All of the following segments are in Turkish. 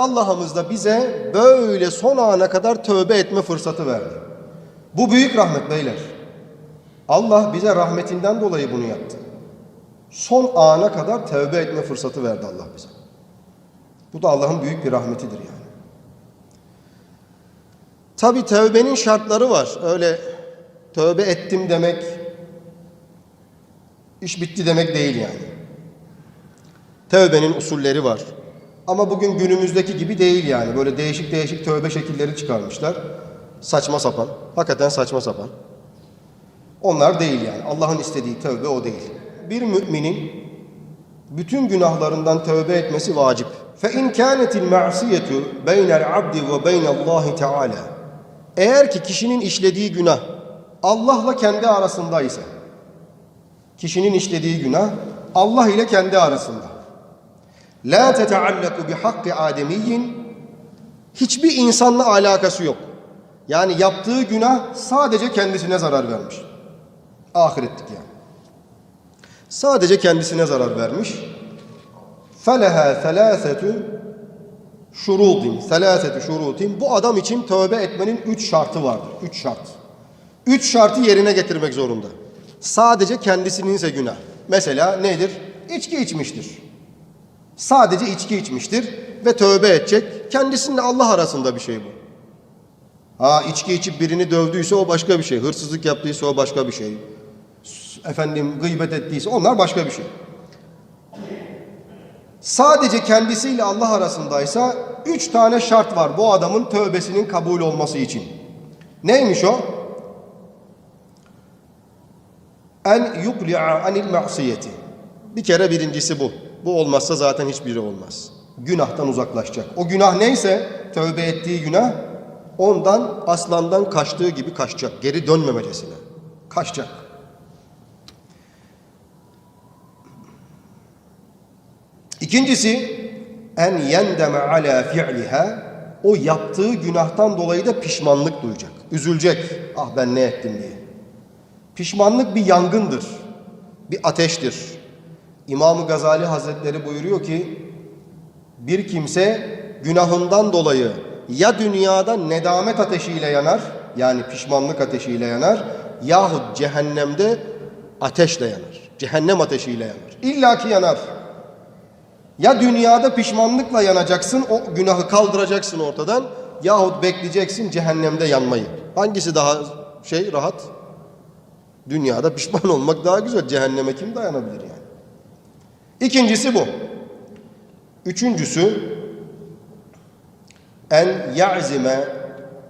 Allah'ımız da bize böyle son ana kadar tövbe etme fırsatı verdi. Bu büyük rahmet beyler. Allah bize rahmetinden dolayı bunu yaptı. Son ana kadar tövbe etme fırsatı verdi Allah bize. Bu da Allah'ın büyük bir rahmetidir yani. Tabi tövbenin şartları var. Öyle tövbe ettim demek iş bitti demek değil yani. Tövbenin usulleri var. Ama bugün günümüzdeki gibi değil yani. Böyle değişik değişik tövbe şekilleri çıkarmışlar. Saçma sapan. Hakikaten saçma sapan. Onlar değil yani. Allah'ın istediği tövbe o değil. Bir müminin bütün günahlarından tövbe etmesi vacip. فَاِنْ كَانَتِ الْمَعْصِيَةُ بَيْنَ الْعَبْدِ وَبَيْنَ اللّٰهِ تَعَالَى Eğer ki kişinin işlediği günah Allah'la kendi arasında ise kişinin işlediği günah Allah ile kendi arasında. La tetaallaku bi hakkı ademiyyin hiçbir insanla alakası yok. Yani yaptığı günah sadece kendisine zarar vermiş. Ahirettik yani. Sadece kendisine zarar vermiş. Feleha selâsetü şurutin. Selâsetü şurutin. Bu adam için tövbe etmenin üç şartı vardır. Üç şart. Üç şartı yerine getirmek zorunda. Sadece kendisinin ise günah. Mesela nedir? İçki içmiştir. Sadece içki içmiştir ve tövbe edecek. Kendisininle Allah arasında bir şey bu. Ha içki içip birini dövdüyse o başka bir şey. Hırsızlık yaptıysa o başka bir şey. Efendim gıybet ettiyse onlar başka bir şey. Sadece kendisiyle Allah arasındaysa üç tane şart var bu adamın tövbesinin kabul olması için. Neymiş o? En yukli'a anil ma'siyeti. Bir kere birincisi bu. Bu olmazsa zaten hiçbiri olmaz. Günahtan uzaklaşacak. O günah neyse tövbe ettiği günah ondan aslandan kaçtığı gibi kaçacak. Geri dönmemecesine. Kaçacak. İkincisi en yendeme ala fi'liha o yaptığı günahtan dolayı da pişmanlık duyacak. Üzülecek. Ah ben ne ettim diye. Pişmanlık bir yangındır. Bir ateştir. İmam Gazali Hazretleri buyuruyor ki bir kimse günahından dolayı ya dünyada nedamet ateşiyle yanar yani pişmanlık ateşiyle yanar yahut cehennemde ateşle yanar. Cehennem ateşiyle yanar. İlla ki yanar. Ya dünyada pişmanlıkla yanacaksın, o günahı kaldıracaksın ortadan yahut bekleyeceksin cehennemde yanmayı. Hangisi daha şey rahat? Dünyada pişman olmak daha güzel. Cehenneme kim dayanabilir yani? İkincisi bu. Üçüncüsü en ya'zime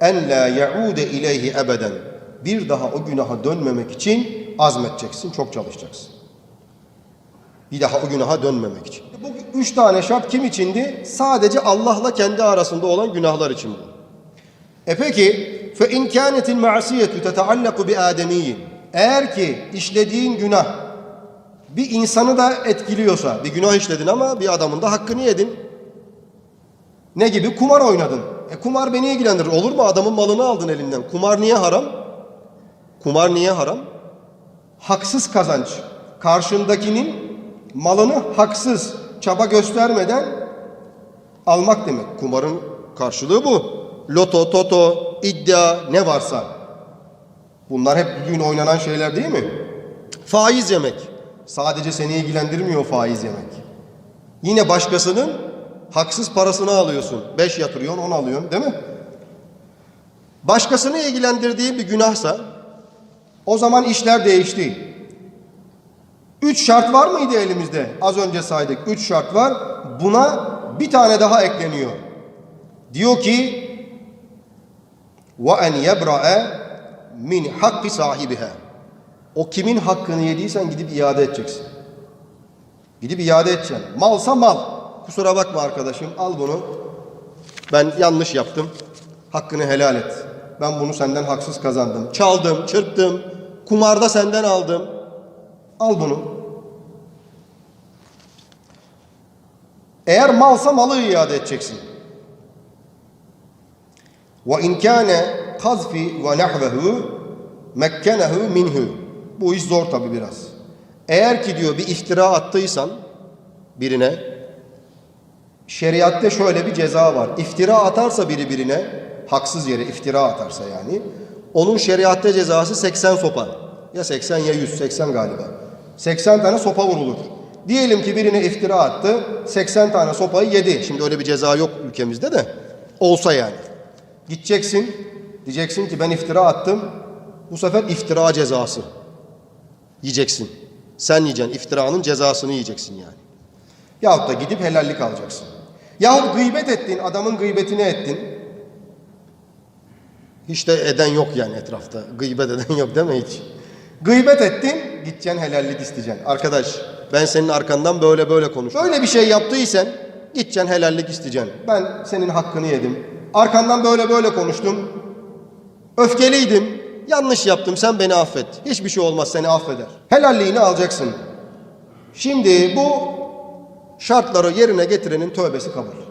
en la ya'ude ileyhi ebeden. Bir daha o günaha dönmemek için azmeteceksin, çok çalışacaksın. Bir daha o günaha dönmemek için. Bu üç tane şart kim içindi? Sadece Allah'la kendi arasında olan günahlar için bu. E peki fe in kânetil ma'siyetu teteallaku bi ademiyyin. Eğer ki işlediğin günah bir insanı da etkiliyorsa, bir günah işledin ama bir adamın da hakkını yedin. Ne gibi? Kumar oynadın. E kumar beni ilgilendirir. Olur mu? Adamın malını aldın elinden. Kumar niye haram? Kumar niye haram? Haksız kazanç. Karşındakinin malını haksız, çaba göstermeden almak demek. Kumarın karşılığı bu. Loto, toto, iddia ne varsa. Bunlar hep bugün oynanan şeyler değil mi? Faiz yemek. Sadece seni ilgilendirmiyor faiz yemek. Yine başkasının haksız parasını alıyorsun. Beş yatırıyorsun, on alıyorsun değil mi? Başkasını ilgilendirdiği bir günahsa o zaman işler değişti. Üç şart var mıydı elimizde? Az önce saydık. Üç şart var. Buna bir tane daha ekleniyor. Diyor ki ve en yebra'e min hakki sahibiha. O kimin hakkını yediysen gidip iade edeceksin. Gidip iade edeceksin. Malsa mal. Kusura bakma arkadaşım al bunu. Ben yanlış yaptım. Hakkını helal et. Ben bunu senden haksız kazandım. Çaldım, çırptım. Kumarda senden aldım. Al bunu. Eğer malsa malı iade edeceksin. Ve in kana kazfi ve nahvehu mekkenehu minhu. Bu iş zor tabi biraz. Eğer ki diyor bir iftira attıysan birine Şeriatte şöyle bir ceza var. İftira atarsa biri birine, haksız yere iftira atarsa yani, onun şeriatte cezası 80 sopa. Ya 80 ya 100, 80 galiba. 80 tane sopa vurulur. Diyelim ki birine iftira attı, 80 tane sopayı yedi. Şimdi öyle bir ceza yok ülkemizde de. Olsa yani. Gideceksin, diyeceksin ki ben iftira attım. Bu sefer iftira cezası yiyeceksin. Sen yiyeceksin, iftiranın cezasını yiyeceksin yani. Yahut da gidip helallik alacaksın. Yahut gıybet ettin, adamın gıybetini ettin. Hiç de eden yok yani etrafta. Gıybet eden yok değil mi hiç? Gıybet ettin, gideceksin helallik isteyeceksin. Arkadaş ben senin arkandan böyle böyle konuş. Böyle bir şey yaptıysan gideceksin helallik isteyeceksin. Ben senin hakkını yedim. Arkandan böyle böyle konuştum. Öfkeliydim. Yanlış yaptım. Sen beni affet. Hiçbir şey olmaz. Seni affeder. Helalliğini alacaksın. Şimdi bu şartları yerine getirenin tövbesi kabul.